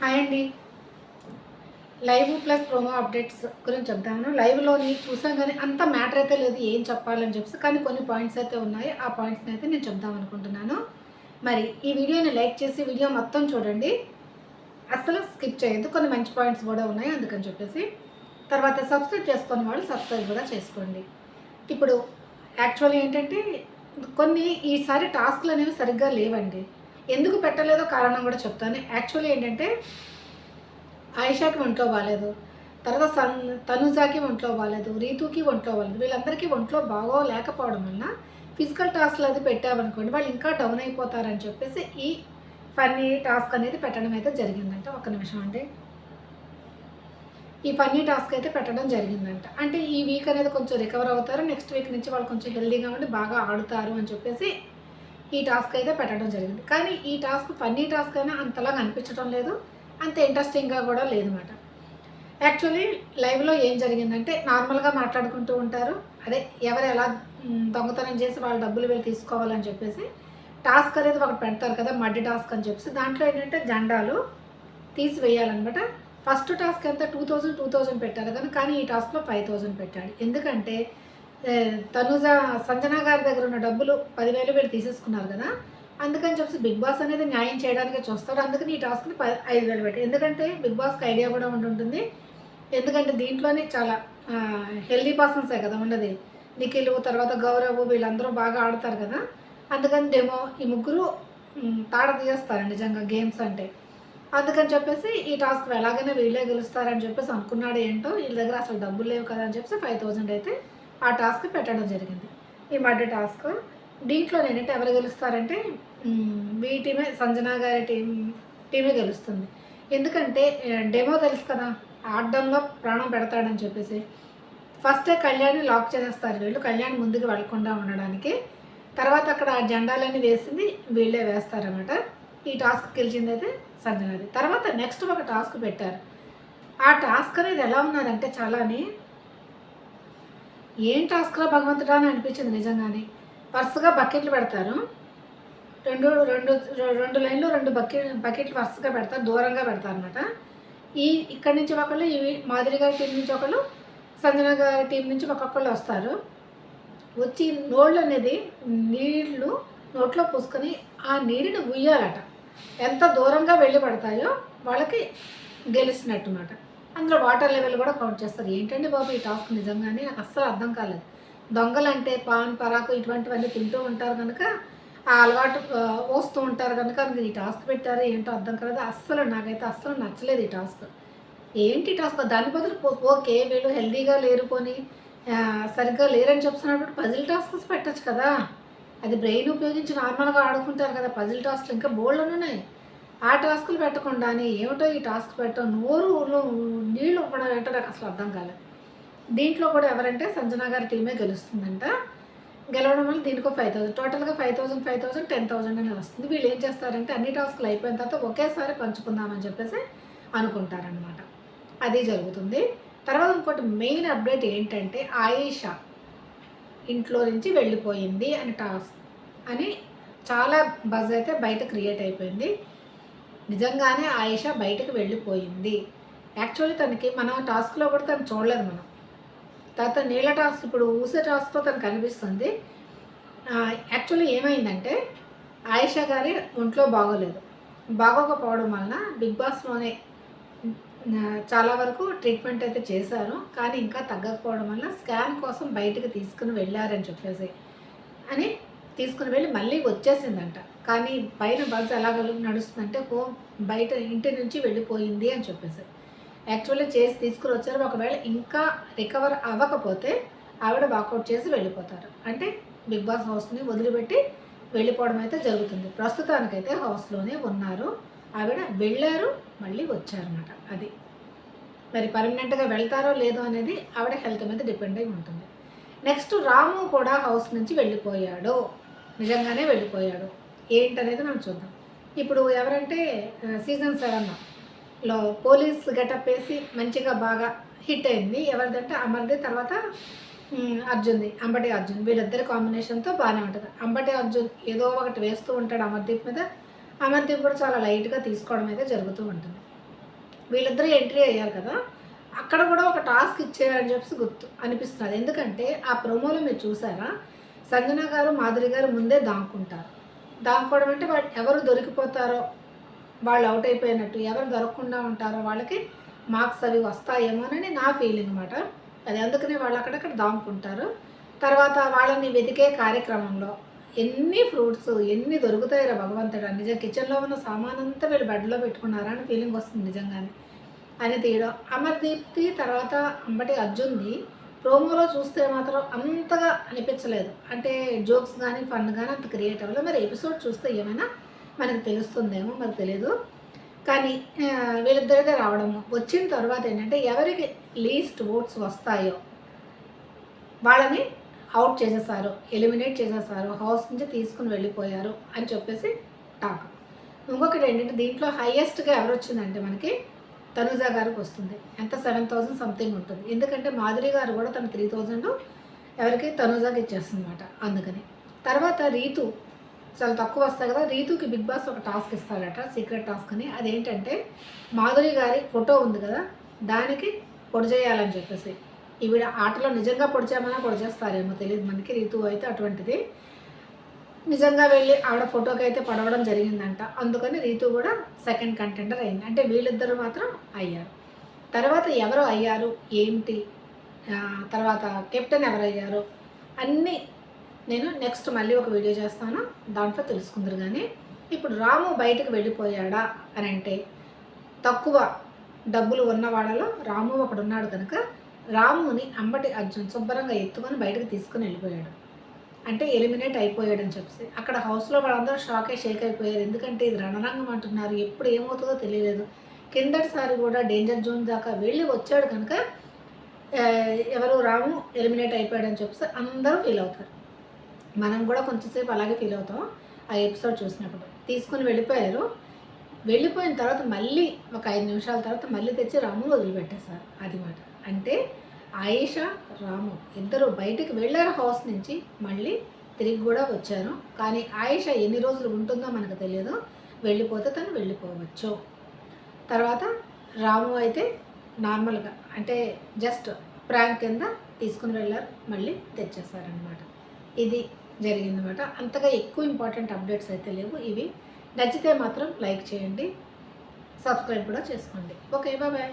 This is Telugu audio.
హాయ్ అండి. లైవ్ ప్లస్ ప్రోమో అప్డేట్స్ గురించి చెప్తాను లైవ్లోని చూసాం కానీ అంత మ్యాటర్ అయితే లేదు ఏం చెప్పాలని చెప్పి కానీ కొన్ని పాయింట్స్ అయితే ఉన్నాయి. ఆ పాయింట్స్ని అయితే నేను చెప్దాం అనుకుంటున్నాను. మరి ఈ వీడియోని లైక్ చేసి వీడియో మొత్తం చూడండి. అస్సలు స్కిప్ చేయొద్దు. కొన్ని మంచి పాయింట్స్ కూడా ఉన్నాయి అందుకని చెప్పేసి. తర్వాత సబ్స్క్రైబ్ చేసుకున్న వాళ్ళు సబ్స్క్రైబ్ కూడా చేసుకోండి. ఇప్పుడు యాక్చువల్లీ ఏంటంటే కొన్ని ఈసారి టాస్క్లు అనేవి సరిగ్గా లేవండి. ఎందుకు పెట్టలేదో కారణం కూడా చెప్తాను. యాక్చువల్లీ ఏంటంటే ఆయిషాకి ఒంట్లో బాగాలేదు. తర్వాత సన్ తనుజాకి ఒంట్లో బాగాలేదు. రీతుకి ఒంట్లో బాగాలేదు. వీళ్ళందరికీ ఒంట్లో బాగోలేకపోవడం వలన ఫిజికల్ టాస్క్లు అది పెట్టామనుకోండి వాళ్ళు ఇంకా డౌన్ అయిపోతారని చెప్పేసి ఈ ఫన్నీ టాస్క్ అనేది పెట్టడం అయితే జరిగిందంట. ఒక నిమిషం అండి. ఈ ఫన్నీ టాస్క్ అయితే పెట్టడం జరిగిందంట. అంటే ఈ వీక్ అనేది కొంచెం రికవర్ అవుతారు. నెక్స్ట్ వీక్ నుంచి వాళ్ళు కొంచెం హెల్దీగా ఉండి బాగా ఆడుతారు అని చెప్పేసి ఈ టాస్క్ అయితే పెట్టడం జరిగింది. కానీ ఈ టాస్క్ ఫన్నీ టాస్క్ అయినా అంతలాగా అనిపించడం లేదు. అంత ఇంట్రెస్టింగ్గా కూడా లేదన్నమాట యాక్చువల్లీ లైవ్లో ఏం జరిగిందంటే నార్మల్గా మాట్లాడుకుంటూ ఉంటారు. అదే ఎవరు ఎలా దొంగతనం చేసి వాళ్ళ డబ్బులు వెళ్ళి తీసుకోవాలని చెప్పేసి టాస్క్ అనేది ఒకటి పెడతారు కదా మడ్డి టాస్క్ అని చెప్పేసి. దాంట్లో ఏంటంటే జెండాలు తీసివేయాలన్నమాట. ఫస్ట్ టాస్క్ అంతా టూ థౌజండ్ టూ థౌజండ్ పెట్టారు కానీ కానీ ఈ టాస్క్లో ఫైవ్ థౌజండ్ పెట్టాడు. ఎందుకంటే తనుజ సంజన గారి దగ్గర ఉన్న డబ్బులు పదివేలు వీళ్ళు తీసేసుకున్నారు కదా. అందుకని చెప్పి బిగ్ బాస్ అనేది న్యాయం చేయడానికి చూస్తారు. అందుకని ఈ టాస్క్ని ప ఐదు వేలు పెట్టి. ఎందుకంటే బిగ్ బాస్కి ఐడియా కూడా ఉంటుంటుంది ఉంటుంది. ఎందుకంటే దీంట్లోనే చాలా హెల్దీ పర్సన్సే కదా ఉన్నది. నిఖిలు తర్వాత గౌరవ్ వీళ్ళందరూ బాగా ఆడతారు కదా. అందుకని డెమో ఈ ముగ్గురు తాడ తీసేస్తారు నిజంగా గేమ్స్ అంటే. అందుకని చెప్పేసి ఈ టాస్క్ ఎలాగైనా వీళ్ళే గెలుస్తారని చెప్పేసి అనుకున్నాడు ఏంటో వీళ్ళ దగ్గర అసలు డబ్బులు లేవు కదా అని చెప్పేసి ఫైవ్ థౌజండ్ అయితే ఆ టాస్క్ పెట్టడం జరిగింది. ఈ మధ్య టాస్క్ దీంట్లో నేనంటే ఎవరు గెలుస్తారంటే మీ టీమే సంజన గారి టీం టీమే గెలుస్తుంది. ఎందుకంటే డెమో తెలుసు కదా ఆడడంలో ప్రాణం పెడతాడని చెప్పేసి. ఫస్టే కళ్యాణ్ని లాక్ చేసేస్తారు వీళ్ళు కళ్యాణ్ ముందుకు వెళ్ళకుండా ఉండడానికి. తర్వాత అక్కడ ఆ జెండాలన్నీ వేసింది వీళ్ళే వేస్తారనమాట ఈ టాస్క్ గెలిచింది అయితే సంజనాది. తర్వాత నెక్స్ట్ ఒక టాస్క్ పెట్టారు. ఆ టాస్క్ అనేది ఎలా ఉన్నదంటే చాలాని ఏం టాస్క్లో భగవంతుడా అని అనిపించింది నిజంగానే. వరుసగా బకెట్లు పెడతారు. రెండు రెండు రెండు లైన్లు రెండు బకెట్ బకెట్లు వరుసగా పెడతారు దూరంగా పెడతారు అనమాట ఈ ఇక్కడి నుంచి ఒకళ్ళు ఇవి మాదిరి గారి టీం నుంచి ఒకళ్ళు సంజన గారి టీం నుంచి ఒక్కొక్కళ్ళు వస్తారు. వచ్చి నోళ్ళు అనేది నీళ్ళు నోట్లో పూసుకొని ఆ నీరుని ఉయ్యాలట. ఎంత దూరంగా వెళ్ళి పడతాయో వాళ్ళకి గెలిచినట్టు అన్నమాట. అందులో వాటర్ లెవెల్ కూడా కౌంట్ చేస్తారు. ఏంటండి బాబు ఈ టాస్క్ నిజంగానే? నాకు అస్సలు అర్థం కాలేదు. దొంగలంటే పాన్ పరాకు ఇటువంటివన్నీ తింటూ ఉంటారు కనుక ఆ అలవాటు పోస్తూ వస్తూ ఉంటారు కనుక మీరు ఈ టాస్క్ పెట్టారు ఏంటో అర్థం కాలేదు. అస్సలు నాకైతే అస్సలు నచ్చలేదు ఈ టాస్క్. ఏంటి టాస్క్? దాని బదులు ఓకే వీళ్ళు హెల్దీగా లేరుకొని సరిగ్గా లేరని చెప్తున్నప్పుడు పజిల్ టాస్క్స్ పెట్టచ్చు కదా. అది బ్రెయిన్ ఉపయోగించి నార్మల్గా ఆడుకుంటారు కదా పజిల్ టాస్క్లు. ఇంకా బోల్డ్ ఉన్నాయి. ఆ టాస్కులు పెట్టకుండానే ఏమిటో ఈ టాస్క్ పెట్టడం నోరు నీళ్ళు ఇవ్వడం ఏంటో నాకు అసలు అర్థం కాలేదు దీంట్లో కూడా ఎవరంటే సంజన గారి టీమే గెలుస్తుందంట. గెలవడం వల్ల దీనికి ఫైవ్ థౌసండ్ టోటల్గా five thousand five thousand ten thousand అని వస్తుంది. వీళ్ళు ఏం చేస్తారంటే అన్ని టాస్క్లు అయిపోయిన తర్వాత ఒకేసారి పంచుకుందామని చెప్పేసి అనుకుంటారనమాట అది జరుగుతుంది. తర్వాత ఇంకోటి మెయిన్ అప్డేట్ ఏంటంటే ఆయేషా ఇంట్లో నుంచి వెళ్ళిపోయింది అని టాస్క్ అని చాలా బజ్ అయితే బయట క్రియేట్ అయిపోయింది. నిజంగానే ఆయేష బయటకు వెళ్ళిపోయింది. యాక్చువల్లీ తనకి మనం టాస్క్లో కూడా తను చూడలేదు మనం. తర్వాత నీళ్ళ టాస్క్ ఇప్పుడు ఊసే టాస్క్తో తనకు కనిపిస్తుంది యాక్చువల్లీ ఏమైందంటే ఆయేష గారి ఒంట్లో బాగోలేదు. బాగోకపోవడం వలన బిగ్ బాస్లోనే చాలా వరకు ట్రీట్మెంట్ అయితే చేశారు. కానీ ఇంకా తగ్గకపోవడం వల్ల స్కాన్ కోసం బయటకు తీసుకుని వెళ్ళారని చెప్పేసి అని తీసుకుని వెళ్ళి మళ్ళీ వచ్చేసిందంట. కానీ పైన బస్ ఎలా నడుస్తుందంటే హోమ్ బయట ఇంటి నుంచి వెళ్ళిపోయింది అని చెప్పేసి. యాక్చువల్లీ చేసి తీసుకుని వచ్చారు ఒకవేళ ఇంకా రికవర్ అవ్వకపోతే ఆవిడ వాకౌట్ చేసి వెళ్ళిపోతారు. అంటే బిగ్ బాస్ హౌస్ని వదిలిపెట్టి వెళ్ళిపోవడం అయితే జరుగుతుంది. ప్రస్తుతానికైతే హౌస్లోనే ఉన్నారు. ఆవిడ వెళ్ళారు మళ్ళీ వచ్చారన్నమాట. అది. మరి పర్మనెంట్గా వెళ్తారో లేదో అనేది ఆవిడ హెల్త్ మీద డిపెండ్ అయి ఉంటుంది. నెక్స్ట్ రాము కూడా హౌస్ నుంచి వెళ్ళిపోయాడు. నిజంగానే వెళ్ళిపోయాడు. ఏంటనేది మనం చూద్దాం. ఇప్పుడు ఎవరంటే సీజన్ సెవెన్లో పోలీస్ గెటప్ వేసి మంచిగా బాగా హిట్ అయింది. ఎవరిదంటే అమర్ది తర్వాత అర్జున్ది. అంబటి అర్జున్. వీళ్ళిద్దరి కాంబినేషన్తో బాగానే ఉంటుంది. అంబటి అర్జున్ ఏదో ఒకటి వేస్తూ ఉంటాడు అమర్దీప్ మీద. అమర్దీప్ కూడా చాలా లైట్గా తీసుకోవడం అయితే జరుగుతూ ఉంటుంది. వీళ్ళిద్దరూ ఎంట్రీ అయ్యారు కదా. అక్కడ కూడా ఒక టాస్క్ ఇచ్చేయాలని చెప్పి గుర్తు అనిపిస్తున్నది ఎందుకంటే ఆ ప్రోమోలో మీరు చూసారా? సంజన గారు మాధురి గారు ముందే దాక్కుంటారు. దాక్కోవడం అంటే వాళ్ళు ఎవరు దొరికిపోతారో వాళ్ళు అవుట్ అయిపోయినట్టు ఎవరు దొరకకుండా ఉంటారో వాళ్ళకి మార్క్స్ అవి వస్తాయేమోనని నా ఫీలింగ్ అనమాట అది అందుకనే వాళ్ళు అక్కడక్కడ దాముకుంటారు తర్వాత వాళ్ళని వెతికే కార్యక్రమంలో ఎన్ని ఫ్రూట్స్ ఎన్ని దొరుకుతాయిరా భగవంతుడు? నిజం కిచెన్లో ఉన్న సామాన్ అంతా వీళ్ళు బెడ్లో పెట్టుకున్నారా అని ఫీలింగ్ వస్తుంది నిజంగానే. అని తీయడం. అమర్దీప్తి తర్వాత అంబటి అర్జున్ది ప్రోమోలో చూస్తే మాత్రం అంతగా అనిపించలేదు. అంటే జోక్స్ కానీ ఫన్ కానీ అంత క్రియేట్ అవ్వలేదు. మరి ఎపిసోడ్ చూస్తే ఏమైనా మనకు తెలుస్తుందేమో మరి తెలియదు కానీ వీళ్ళిద్దరిదే రావడము. వచ్చిన తర్వాత ఏంటంటే ఎవరికి లీస్ట్ ఓట్స్ వస్తాయో వాళ్ళని అవుట్ చేసేసారు ఎలిమినేట్ చేసేసారు హౌస్ నుంచి తీసుకుని వెళ్ళిపోయారు అని చెప్పేసి టాక్. ఇంకొకటి ఏంటంటే దీంట్లో హయ్యెస్ట్గా ఎవరు వచ్చిందంటే మనకి తనుజ గారికి వస్తుంది. ఎంత? సెవెన్ థౌజండ్ సంథింగ్ ఉంటుంది. ఎందుకంటే మాధురి గారు కూడా తను త్రీ థౌజండ్ ఎవరికి? తనుజాకి ఇచ్చేస్తుంది అనమాట అందుకని. తర్వాత రీతు చాలా తక్కువ వస్తాయి కదా. రీతుకి బిగ్ బాస్ ఒక టాస్క్ ఇస్తాడట సీక్రెట్ టాస్క్ అని. అదేంటంటే మాధురి గారి ఫోటో ఉంది కదా దానికి పొడి చేయాలని చెప్పేసి. ఈవిడ ఆటలో నిజంగా పొడిచామన్నా పొడిచేస్తారేమో పొడి చేస్తారేమో తెలియదు మనకి రీతు అయితే అటువంటిది. నిజంగా వెళ్ళి ఆవిడ ఫోటోకి అయితే పడవడం జరిగిందంట. అందుకని రీతు కూడా సెకండ్ కంటెండర్ అయింది. అంటే వీళ్ళిద్దరు మాత్రం అయ్యారు. తర్వాత ఎవరు అయ్యారు? ఏంటి? తర్వాత కెప్టెన్ ఎవరు అయ్యారు? అన్నీ నేను నెక్స్ట్ మళ్ళీ ఒక వీడియో చేస్తాను. దాంట్లో తెలుసుకుందరు కానీ ఇప్పుడు రాము బయటకు వెళ్ళిపోయాడా అని అంటే తక్కువ డబ్బులు ఉన్న వాళ్ళలో రాము ఒకడు ఉన్నాడు కనుక రాముని అంబటి అర్జున్ శుభ్రంగా ఎత్తుకొని బయటకు తీసుకుని వెళ్ళిపోయాడు. అంటే ఎలిమినేట్ అయిపోయాడని చెప్పేసి. అక్కడ హౌస్లో వాళ్ళందరూ షాకే షేక్ అయిపోయారు. ఎందుకంటే ఇది రణరంగం అంటున్నారు. ఎప్పుడు ఏమవుతుందో తెలియలేదు. కిందటిసారి కూడా డేంజర్ జోన్ దాకా వెళ్ళి వచ్చాడు కనుక ఎవరు రాము ఎలిమినేట్ అయిపోయాడని చెప్పేసి అందరూ ఫీల్ అవుతారు. మనం కూడా కొంచెంసేపు అలాగే ఫీల్ అవుతాం ఆ ఎపిసోడ్ చూసినప్పుడు. తీసుకుని వెళ్ళిపోయారు. వెళ్ళిపోయిన తర్వాత మళ్ళీ ఒక ఐదు నిమిషాల తర్వాత మళ్ళీ తెచ్చి రామును వదిలిపెట్టేశారు. అది మాట. అంటే ఆయేషా రాము ఇద్దరు బయటికి వెళ్ళారు హౌస్ నుంచి. మళ్ళీ తిరిగి కూడా వచ్చారు. కానీ ఆయేషా ఎన్ని రోజులు ఉంటుందో మనకు తెలియదు. వెళ్ళిపోతే తను వెళ్ళిపోవచ్చు. తర్వాత రాము అయితే నార్మల్గా అంటే జస్ట్ ప్రాంక్ కింద తీసుకుని వెళ్ళారు. మళ్ళీ తెచ్చేసారనమాట ఇది జరిగిందనమాట అంతగా ఎక్కువ ఇంపార్టెంట్ అప్డేట్స్ అయితే లేవు. ఇవి నచ్చితే మాత్రం లైక్ చేయండి. సబ్స్క్రైబ్ కూడా చేసుకోండి. Okay bye.